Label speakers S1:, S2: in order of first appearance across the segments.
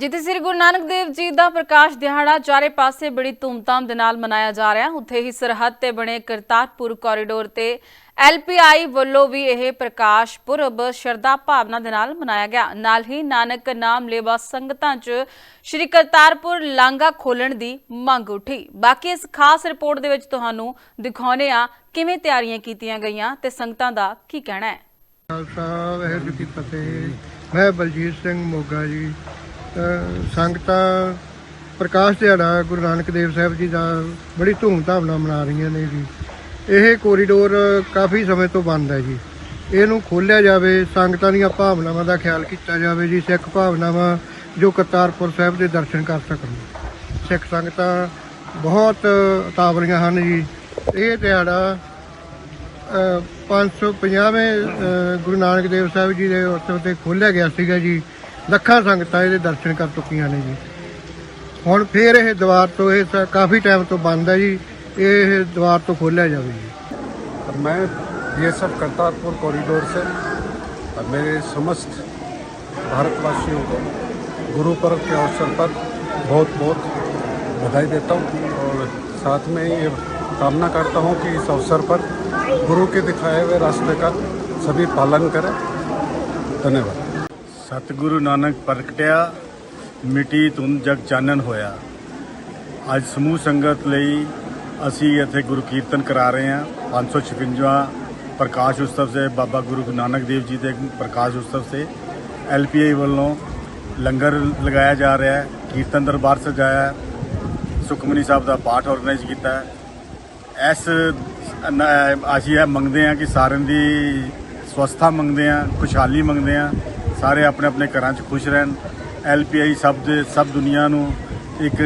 S1: ਜਿੱਥੇ ਸ੍ਰੀ ਗੁਰੂ ਨਾਨਕ ਦੇਵ ਜੀ ਦਾ ਪ੍ਰਕਾਸ਼ ਦਿਹਾੜਾ ਚਾਰੇ ਪਾਸੇ ਬੜੀ ਧੂਮਧਾਮ ਦੇ ਨਾਲ ਮਨਾਇਆ ਜਾ ਰਿਹਾ, ਉੱਥੇ ਹੀ ਸਰਹੱਦ ਤੇ ਬਣੇ ਕਰਤਾਰਪੁਰ ਕੋਰੀਡੋਰ ਤੇ ਐਲਪੀਆਈ ਵੱਲੋਂ ਵੀ ਇਹ ਪ੍ਰਕਾਸ਼ ਪੁਰਬ ਸ਼ਰਧਾ ਭਾਵਨਾ ਦੇ ਨਾਲ ਮਨਾਇਆ ਗਿਆ। ਨਾਲ ਹੀ ਨਾਨਕ ਨਾਮ ਲੇਵਾ ਸੰਗਤਾਂ 'ਚ ਸ੍ਰੀ ਕਰਤਾਰਪੁਰ ਲਾਂਘਾ ਖੋਲਣ ਦੀ ਮੰਗ ਉੱਠੀ। ਬਾਕੀ ਇਸ ਖਾਸ ਰਿਪੋਰਟ ਦੇ ਵਿੱਚ ਤੁਹਾਨੂੰ ਦਿਖਾਉਨੇ ਆ ਕਿਵੇਂ ਤਿਆਰੀਆਂ ਕੀਤੀਆਂ ਗਈਆਂ ਤੇ ਸੰਗਤਾਂ ਦਾ ਕੀ ਕਹਿਣਾ ਹੈ।
S2: ਖਾਲਸਾ, ਵਾਹਿਗੁਰੂ ਜੀ ਫਤਿਹ। ਮੈਂ ਬਲਜੀਤ ਸਿੰਘ ਮੋਗਾ ਜੀ। ਸੰਗਤਾਂ ਪ੍ਰਕਾਸ਼ ਦਿਹਾੜਾ ਗੁਰੂ ਨਾਨਕ ਦੇਵ ਸਾਹਿਬ ਜੀ ਦਾ ਬੜੀ ਧੂਮਧਾਮ ਨਾਲ ਮਨਾ ਰਹੀਆਂ ਨੇ ਜੀ। ਇਹ ਕੋਰੀਡੋਰ ਕਾਫੀ ਸਮੇਂ ਤੋਂ ਬੰਦ ਹੈ ਜੀ। ਇਹਨੂੰ ਖੋਲ੍ਹਿਆ ਜਾਵੇ ਸੰਗਤਾਂ ਦੀਆਂ ਭਾਵਨਾਵਾਂ ਦਾ ਖਿਆਲ ਕੀਤਾ ਜਾਵੇ ਜੀ ਸਿੱਖ ਭਾਵਨਾਵਾਂ ਜੋ ਕਰਤਾਰਪੁਰ ਸਾਹਿਬ ਦੇ ਦਰਸ਼ਨ ਕਰ ਸਕਣ। ਸਿੱਖ ਸੰਗਤਾਂ ਬਹੁਤ ਉਤਾਵਲੀਆਂ ਹਨ ਜੀ। ਇਹ ਦਿਹਾੜਾ ਅ, 550ਵੇਂ ਅ, ਗੁਰੂ ਨਾਨਕ ਦੇਵ ਸਾਹਿਬ ਜੀ ਦੇ ਉਤਸਵ ਤੇ ਖੋਲ੍ਹਿਆ ਗਿਆ ਸੀਗਾ ਜੀ। ਲੱਖਾਂ ਸੰਗਤਾਂ ਇਹਦੇ ਦਰਸ਼ਨ ਕਰ ਚੁੱਕੀਆਂ ਨੇ ਜੀ ਹੁਣ ਫੇਰ ਇਹ ਦੀਵਾਰ ਤੋਂ ਇਹ ਸ- ਕਾਫੀ ਟਾਈਮ ਤੋਂ ਬੰਦ ਹੈ ਜੀ ਇਹ ਦੀਵਾਰ ਤੋਂ ਖੋਲ੍ਹਿਆ ਜਾਵੇ ਜੀ
S3: और मैं ये सब करतारपुर कॉरिडोर से और मेरे समस्त भारतवासियों को गुरु पर्व के अवसर पर बहुत बहुत बधाई देता हूँ और साथ में ये कामना करता हूँ कि इस अवसर पर गुरु के दिखाए हुए रास्ते का सभी पालन करें धन्यवाद
S4: ਸਤਿਗੁਰੂ ਨਾਨਕ ਪ੍ਰਗਟਿਆ ਮਿੱਟੀ ਧੁੰਦ ਜਗ ਚਾਨਣ ਹੋਇਆ। ਅੱਜ ਸਮੂਹ ਸੰਗਤ ਲਈ ਅਸੀਂ ਇੱਥੇ ਗੁਰੂ ਕੀਰਤਨ ਕਰਾ ਰਹੇ ਹਾਂ। 556ਵਾਂ ਪ੍ਰਕਾਸ਼ ਉਤਸਵ ਸੇ ਬਾਬਾ ਗੁਰੂ ਨਾਨਕ ਦੇਵ ਜੀ ਦੇ ਪ੍ਰਕਾਸ਼ ਉਤਸਵ ਸੇ ਐਲਪੀਆਈ ਵੱਲੋਂ ਲੰਗਰ ਲਗਾਇਆ ਜਾ ਰਿਹਾ ਹੈ, ਕੀਰਤਨ ਦਰਬਾਰ ਸਜਾਇਆ ਹੈ। ਸੁਖਮਨੀ ਸਾਹਿਬ ਦਾ ਪਾਠ ਆਰਗੇਨਾਈਜ਼ ਕੀਤਾ ਹੈ। ਇਸ ਅਸੀਂ ਇਹ ਮੰਗਦੇ ਹਾਂ ਕਿ ਸਾਰਿਆਂ ਦੀ ਸਵਸਥਾ ਮੰਗਦੇ ਹਾਂ, ਖੁਸ਼ਹਾਲੀ ਮੰਗਦੇ ਹਾਂ। ਸਾਰੇ ਆਪਣੇ ਆਪਣੇ ਘਰਾਂ 'ਚ ਖੁਸ਼ ਰਹਿਣ। ਐਲਪੀਆਈ ਸਭ ਦੇ ਸਭ ਦੁਨੀਆ ਨੂੰ ਇੱਕ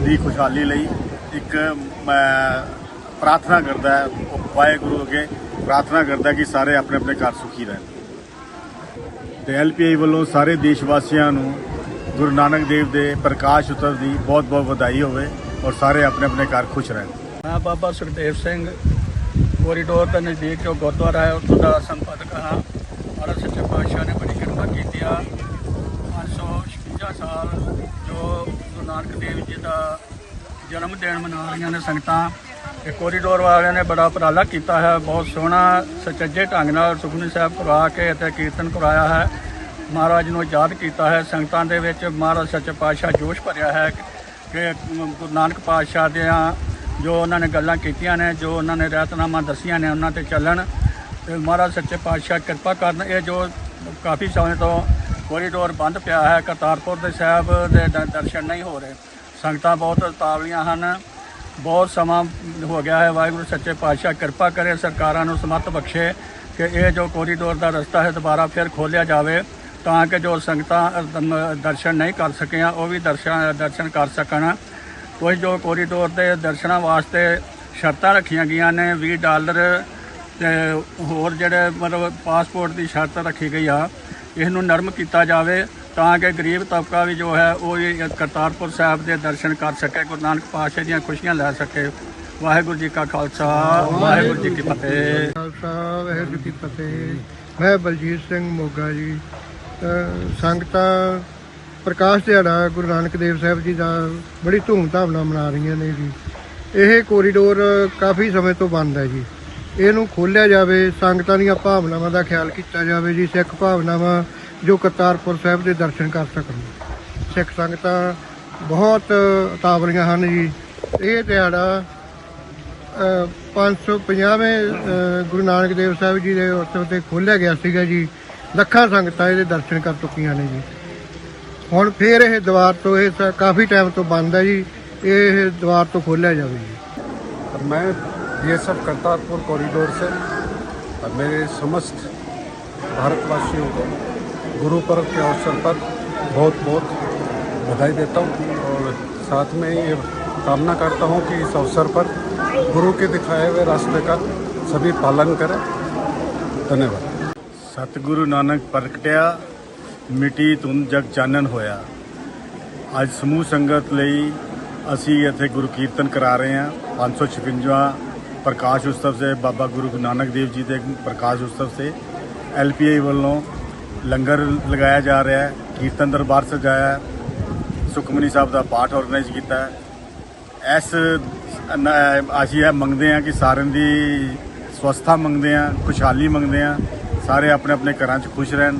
S4: ਦੀ ਖੁਸ਼ਹਾਲੀ ਲਈ ਇੱਕ ਪ੍ਰਾਰਥਨਾ ਕਰਦਾ ਹੈ। ਵਾਹਿਗੁਰੂ ਅੱਗੇ ਪ੍ਰਾਰਥਨਾ ਕਰਦਾ ਕਿ ਸਾਰੇ ਆਪਣੇ ਆਪਣੇ ਘਰ ਸੁਖੀ ਰਹਿਣ। ਤੇ ਐਲਪੀਆਈ ਵੱਲੋਂ ਸਾਰੇ ਦੇਸ਼ ਵਾਸੀਆਂ ਨੂੰ ਗੁਰੂ ਨਾਨਕ ਦੇਵ ਦੇ ਪ੍ਰਕਾਸ਼ ਉਤਸਵ ਦੀ ਬਹੁਤ ਬਹੁਤ ਵਧਾਈ ਹੋਵੇ ਔਰ ਸਾਰੇ ਆਪਣੇ ਆਪਣੇ ਘਰ ਖੁਸ਼ ਰਹਿਣ।
S5: ਮੈਂ ਬਾਬਾ ਸੁਖਦੇਵ ਸਿੰਘ ਕੋਰੀਡੋਰ ਦੇ ਨਜ਼ਦੀਕ ਜੋ ਗੁਰਦੁਆਰਾ ਹੈ, ਉੱਥੋਂ ਦਾ ਸੰਪਾਦਕ ਹਾਂ ਮਹਾਰਾਜ ਸੱਚੇ ਪਾਤਸ਼ਾਹ ਕੀਤੀ ਆ 556 ਸਾਲ ਜੋ ਗੁਰੂ ਨਾਨਕ ਦੇਵ ਜੀ ਦਾ ਜਨਮ ਦਿਨ ਮਨਾ ਰਹੀਆਂ ਨੇ ਸੰਗਤਾਂ, ਇਹ ਕੋਰੀਡੋਰ ਵਾਲਿਆਂ ਨੇ ਬੜਾ ਉਪਰਾਲਾ ਕੀਤਾ ਹੈ। ਬਹੁਤ ਸੋਹਣਾ, ਸੁਚੱਜੇ ਢੰਗ ਨਾਲ ਸੁਖਮਨੀ ਸਾਹਿਬ ਕਰਵਾ ਕੇ ਅਤੇ ਕੀਰਤਨ ਕਰਾਇਆ ਹੈ। ਮਹਾਰਾਜ ਨੂੰ ਯਾਦ ਕੀਤਾ ਹੈ। ਸੰਗਤਾਂ ਦੇ ਵਿੱਚ ਮਹਾਰਾਜ ਸੱਚੇ ਪਾਤਸ਼ਾਹ ਜੋਸ਼ ਭਰਿਆ ਹੈ ਕਿ ਗੁਰੂ ਨਾਨਕ ਪਾਤਸ਼ਾਹ ਦੀਆਂ ਜੋ ਉਹਨਾਂ ਨੇ ਗੱਲਾਂ ਕੀਤੀਆਂ ਨੇ, ਜੋ ਉਹਨਾਂ ਨੇ ਰਹਿਤਨਾਮਾ ਦੱਸੀਆਂ ਨੇ, ਉਹਨਾਂ ਤੇ ਚੱਲਣ। ਤੇ ਮਹਾਰਾਜ ਸੱਚੇ ਪਾਤਸ਼ਾਹ ਕਿਰਪਾ ਕਰਨ, ਇਹ ਜੋ ਕਾਫੀ ਸਮੇਂ ਤੋਂ ਕੋਰੀਡੋਰ ਬੰਦ ਪਿਆ ਹੈ। ਕਰਤਾਰਪੁਰ ਦੇ ਸਾਹਿਬ ਦੇ ਦ- ਦਰਸ਼ਨ ਨਹੀਂ ਹੋ ਰਹੇ। ਸੰਗਤਾਂ ਬਹੁਤ ਉਤਾਵਲੀਆਂ ਹਨ। ਬਹੁਤ ਸਮਾਂ ਹੋ ਗਿਆ ਹੈ। ਵਾਹਿਗੁਰੂ ਸੱਚੇ ਪਾਤਸ਼ਾਹ ਕਿਰਪਾ ਕਰੇ ਸਰਕਾਰਾਂ ਨੂੰ ਸਮੱਤ ਬਖਸ਼ੇ ਕਿ ਇਹ ਜੋ ਕੋਰੀਡੋਰ ਦਾ ਰਸਤਾ ਹੈ ਦੁਬਾਰਾ ਫਿਰ ਖੋਲ੍ਹਿਆ ਜਾਵੇ ਤਾਂ ਕਿ ਜੋ ਸੰਗਤਾਂ ਅਦਮ ਦਰਸ਼ਨ ਨਹੀਂ ਕਰ ਸਕੀਆਂ, ਉਹ ਵੀ ਦਰਸ਼ਨ ਦਰਸ਼ਨ ਕਰ ਸਕਣ। ਕੁਝ ਜੋ ਕੋਰੀਡੋਰ ਦੇ ਦਰਸ਼ਨਾਂ ਵਾਸਤੇ ਸ਼ਰਤਾਂ ਰੱਖੀਆਂ ਗਈਆਂ ਨੇ। 20 ਡਾਲਰ ਤੇ ਹੋਰ ਜਿਹੜੇ ਮਤਲਬ ਪਾਸਪੋਰਟ ਦੀ ਸ਼ਰਤ ਰੱਖੀ ਗਈ ਆ ਇਸ ਨੂੰ ਨਰਮ ਕੀਤਾ ਜਾਵੇ ਤਾਂ ਕਿ ਗਰੀਬ ਤਬਕਾ ਵੀ ਜੋ ਹੈ ਉਹ ਵੀ ਕਰਤਾਰਪੁਰ ਸਾਹਿਬ ਦੇ ਦਰਸ਼ਨ ਕਰ ਸਕੇ, ਗੁਰੂ ਨਾਨਕ ਪਾਤਸ਼ਾਹ ਦੀਆਂ ਖੁਸ਼ੀਆਂ ਲੈ ਸਕੇ। ਵਾਹਿਗੁਰੂ ਜੀ ਕਾ ਖਾਲਸਾ, ਵਾਹਿਗੁਰੂ ਜੀ ਕੀ ਫਤਿਹ।
S2: ਖਾਲਸਾ, ਵਾਹਿਗੁਰੂ ਜੀ ਕੀ ਫਤਿਹ। ਮੈਂ ਬਲਜੀਤ ਸਿੰਘ ਮੋਗਾ ਜੀ। ਸੰਗਤਾਂ ਪ੍ਰਕਾਸ਼ ਦਿਹਾੜਾ ਗੁਰੂ ਨਾਨਕ ਦੇਵ ਸਾਹਿਬ ਜੀ ਦਾ ਬੜੀ ਧੂਮਧਾਮ ਨਾਲ ਮਨਾ ਰਹੀਆਂ ਨੇ ਜੀ। ਇਹ ਕੋਰੀਡੋਰ ਕਾਫੀ ਸਮੇਂ ਤੋਂ ਬੰਦ ਹੈ ਜੀ। ਇਹਨੂੰ ਖੋਲਿਆ ਜਾਵੇ, ਸੰਗਤਾਂ ਦੀਆਂ ਭਾਵਨਾਵਾਂ ਦਾ ਖਿਆਲ ਕੀਤਾ ਜਾਵੇ, ਜੀ ਸਿੱਖ ਭਾਵਨਾਵਾਂ ਜੋ ਕਰਤਾਰਪੁਰ ਸਾਹਿਬ ਦੇ ਦਰਸ਼ਨ ਕਰ ਸਕਣ। ਸਿੱਖ ਸੰਗਤਾਂ ਬਹੁਤ ਤਾਵਲੀਆਂ ਹਨ ਜੀ। ਇਹ ਦਿਹਾੜਾ 550ਵੇਂ ਗੁਰੂ ਨਾਨਕ ਦੇਵ ਸਾਹਿਬ ਜੀ ਦੇ ਉਤਸਵ ਤੇ ਖੋਲਿਆ ਗਿਆ ਸੀਗਾ ਜੀ। ਲੱਖਾਂ ਸੰਗਤਾਂ ਇਹਦੇ ਦਰਸ਼ਨ ਕਰ ਚੁੱਕੀਆਂ ਨੇ ਜੀ। ਹੁਣ ਫੇਰ ਇਹ ਦੁਆਰ ਤੋਂ, ਇਹ ਕਾਫੀ ਟਾਈਮ ਤੋਂ ਬੰਦ ਹੈ ਜੀ। ਇਹ ਦੁਆਰ ਤੋਂ ਖੋਲਿਆ ਜਾਵੇ ਜੀ।
S3: ਮੈਂ ये सब करतारपुर कॉरिडोर से और मेरे समस्त भारतवासियों को गुरु पर्व के अवसर पर बहुत बहुत बधाई देता हूँ और साथ में ये कामना करता हूँ कि इस अवसर पर गुरु के दिखाए हुए रास्ते का सभी पालन करें धन्यवाद
S4: ਸਤਿਗੁਰੂ ਨਾਨਕ ਪ੍ਰਗਟਿਆ ਮਿਟੀ ਧੁੰਦ ਜਗ ਚਾਨਣ ਹੋਇਆ ਅੱਜ ਸਮੂਹ ਸੰਗਤ ਲਈ ਅਸੀਂ ਇੱਥੇ ਗੁਰੂ ਕੀਰਤਨ ਕਰਾ ਰਹੇ ਹਾਂ 556ਵਾਂ ਪ੍ਰਕਾਸ਼ ਉਤਸਵ ਸੇ, ਬਾਬਾ ਗੁਰੂ ਨਾਨਕ ਦੇਵ ਜੀ ਦੇ ਪ੍ਰਕਾਸ਼ ਉਤਸਵ ਸੇ, ਐਲਪੀਆਈ ਵੱਲੋਂ ਲੰਗਰ ਲਗਾਇਆ ਜਾ ਰਿਹਾ ਹੈ, ਕੀਰਤਨ ਦਰਬਾਰ ਸਜਾਇਆ ਹੈ, ਸੁਖਮਨੀ ਸਾਹਿਬ ਦਾ ਪਾਠ ਆਰਗੇਨਾਈਜ਼ ਕੀਤਾ ਹੈ। ਇਸ ਅਸੀਂ ਇਹ ਮੰਗਦੇ ਹਾਂ ਕਿ ਸਾਰਿਆਂ ਦੀ ਸਵਸਥਾ ਮੰਗਦੇ ਹਾਂ, ਖੁਸ਼ਹਾਲੀ ਮੰਗਦੇ ਹਾਂ, ਸਾਰੇ ਆਪਣੇ ਆਪਣੇ ਘਰਾਂ 'ਚ ਖੁਸ਼ ਰਹਿਣ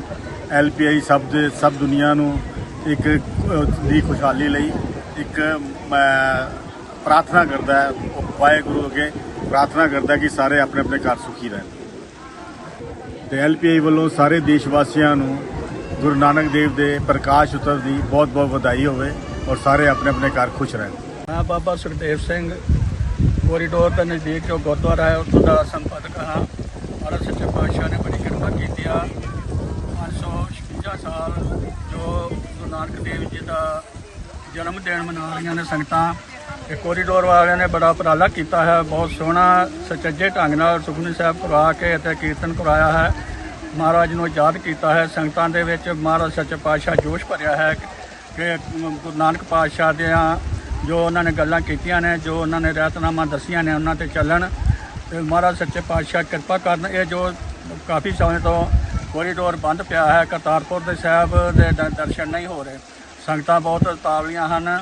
S4: ਐਲਪੀਆਈ ਸਭ ਦੇ, ਸਭ ਦੁਨੀਆ ਨੂੰ ਇੱਕ, ਦੀ ਖੁਸ਼ਹਾਲੀ ਲਈ ਇੱਕ ਪ੍ਰਾਰਥਨਾ ਕਰਦਾ ਹੈ, ਵਾਹਿਗੁਰੂ ਅੱਗੇ ਪ੍ਰਾਰਥਨਾ ਕਰਦਾ ਕਿ ਸਾਰੇ ਆਪਣੇ ਆਪਣੇ ਘਰ ਸੁਖੀ ਰਹਿਣ। ਤੇ ਐਲਪੀਆਈ ਵੱਲੋਂ ਸਾਰੇ ਦੇਸ਼ ਵਾਸੀਆਂ ਨੂੰ ਗੁਰੂ ਨਾਨਕ ਦੇਵ ਦੇ ਪ੍ਰਕਾਸ਼ ਉਤਸਵ ਦੀ ਬਹੁਤ ਬਹੁਤ ਵਧਾਈ ਹੋਵੇ ਔਰ ਸਾਰੇ ਆਪਣੇ ਆਪਣੇ ਘਰ ਖੁਸ਼ ਰਹਿਣ।
S5: ਮੈਂ ਬਾਬਾ ਸੁਖਦੇਵ ਸਿੰਘ ਕੋਰੀਡੋਰ ਦੇ ਨਜ਼ਦੀਕ ਜੋ ਗੁਰਦੁਆਰਾ ਹੈ, ਉੱਥੋਂ ਦਾ ਸੰਪਾਦਕ ਹਾਂ। ਮਹਾਰਾਜ ਸੱਚੇ ਪਾਤਸ਼ਾਹ ਨੇ ਬੜੀ ਕਿਰਪਾ ਕੀਤੀ ਆ। 556 ਸਾਲ ਜੋ ਗੁਰੂ ਨਾਨਕ ਦੇਵ ਜੀ ਦਾ ਜਨਮ ਦਿਨ ਮਨਾ ਰਹੀਆਂ ਨੇ ਸੰਗਤਾਂ ਇਹ ਕੋਰੀਡੋਰ ਵਾਲਿਆਂ ਨੇ ਬੜਾ ਉਪਰਾਲਾ ਕੀਤਾ ਹੈ। ਬਹੁਤ ਸੋਹਣਾ, ਸੁਚੱਜੇ ਢੰਗ ਨਾਲ ਸੁਖਮਨੀ ਸਾਹਿਬ ਕਰਵਾ ਕੇ ਅਤੇ ਕੀਰਤਨ ਕਰਾਇਆ ਹੈ। ਮਹਾਰਾਜ ਨੂੰ ਯਾਦ ਕੀਤਾ ਹੈ। ਸੰਗਤਾਂ ਦੇ ਵਿੱਚ ਮਹਾਰਾਜ ਸੱਚੇ ਪਾਤਸ਼ਾਹ ਜੋਸ਼ ਭਰਿਆ ਹੈ ਕਿ ਗੁਰੂ ਨਾਨਕ ਪਾਤਸ਼ਾਹ ਦੀਆਂ ਜੋ ਉਹਨਾਂ ਨੇ ਗੱਲਾਂ ਕੀਤੀਆਂ ਨੇ, ਜੋ ਉਹਨਾਂ ਨੇ ਰਹਿਤਨਾਮਾ ਦੱਸੀਆਂ ਨੇ, ਉਹਨਾਂ ਤੇ ਚੱਲਣ। ਤੇ ਮਹਾਰਾਜ ਸੱਚੇ ਪਾਤਸ਼ਾਹ ਕਿਰਪਾ ਕਰਨ। ਇਹ ਜੋ ਕਾਫੀ ਸਮੇਂ ਤੋਂ ਕੋਰੀਡੋਰ ਬੰਦ ਪਿਆ ਹੈ, ਕਰਤਾਰਪੁਰ ਦੇ ਸਾਹਿਬ ਦੇ ਦਰਸ਼ਨ ਨਹੀਂ ਹੋ ਰਹੇ। ਸੰਗਤਾਂ ਬਹੁਤ ਤਾਵਲੀਆਂ ਹਨ।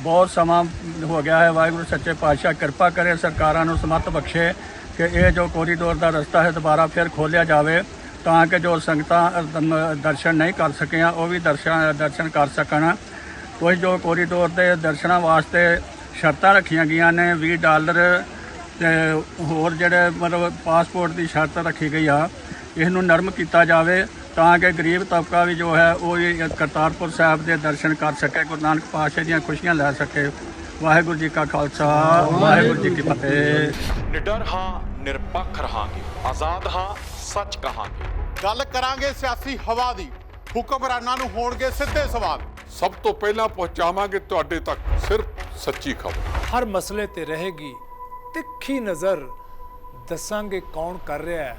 S5: ਬਹੁਤ ਸਮਾਂ ਹੋ ਗਿਆ ਹੈ। ਵਾਹਿਗੁਰੂ ਸੱਚੇ ਪਾਤਸ਼ਾਹ ਕਿਰਪਾ ਕਰੇ ਸਰਕਾਰਾਂ ਨੂੰ ਸਮਰਥ ਬਖਸ਼ੇ ਕਿ ਇਹ ਜੋ ਕੋਰੀਡੋਰ ਦਾ ਰਸਤਾ ਹੈ ਦੁਬਾਰਾ ਫਿਰ ਖੋਲ੍ਹਿਆ ਜਾਵੇ ਤਾਂ ਕਿ ਜੋ ਸੰਗਤਾਂ ਦਰਸ਼ਨ ਨਹੀਂ ਕਰ ਸਕੀਆਂ, ਉਹ ਵੀ ਦਰਸ਼ਨ ਦਰਸ਼ਨ ਕਰ ਸਕਣ। ਕੋਈ ਜੋ ਕੋਰੀਡੋਰ ਦੇ ਦਰਸ਼ਨਾਂ ਵਾਸਤੇ ਸ਼ਰਤਾਂ ਰੱਖੀਆਂ ਗਈਆਂ ਨੇ 20 ਡਾਲਰ, ਤੇ ਹੋਰ ਜਿਹੜੇ ਮਤਲਬ ਪਾਸਪੋਰਟ ਦੀ ਸ਼ਰਤ ਰੱਖੀ ਗਈ ਆ ਇਸ ਨੂੰ ਨਰਮ ਕੀਤਾ ਜਾਵੇ। ਤਾਂ ਕਿ ਗਰੀਬ ਤਬਕਾ ਵੀ ਜੋ ਹੈ ਉਹ ਇਹ ਕਰਤਾਰਪੁਰ ਸਾਹਿਬ ਦੇ ਦਰਸ਼ਨ ਕਰ ਸਕੇ ਗੁਰੂ ਨਾਨਕ ਪਾਤਸ਼ਾਹ ਦੀਆਂ ਖੁਸ਼ੀਆਂ ਲੈ ਸਕੇ। ਵਾਹਿਗੁਰੂ ਜੀ ਕਾ ਖਾਲਸਾ ਵਾਹਿਗੁਰੂ ਜੀ ਕੀ ਫਤਿਹ।
S6: ਨਿਡਰ ਹਾਂ ਨਿਰਪੱਖ ਰਹਾਂਗੇ। ਆਜ਼ਾਦ ਹਾਂ ਸੱਚ ਕਹਾਂਗੇ।
S7: ਗੱਲ ਕਰਾਂਗੇ ਸਿਆਸੀ ਹਵਾ ਦੀ। ਹੁਕਮਰਾਨਾਂ ਨੂੰ ਹੋਣਗੇ ਸਿੱਧੇ ਸਵਾਲ।
S8: ਸਭ ਤੋਂ ਪਹਿਲਾਂ ਪਹੁੰਚਾਵਾਂਗੇ ਤੁਹਾਡੇ ਤੱਕ ਸਿਰਫ ਸੱਚੀ ਖਬਰ।
S9: ਹਰ ਮਸਲੇ ਤੇ ਰਹੇਗੀ ਤਿੱਖੀ ਨਜ਼ਰ। ਦੱਸਾਂਗੇ ਕੌਣ ਕਰ ਰਿਹਾ ਹੈ।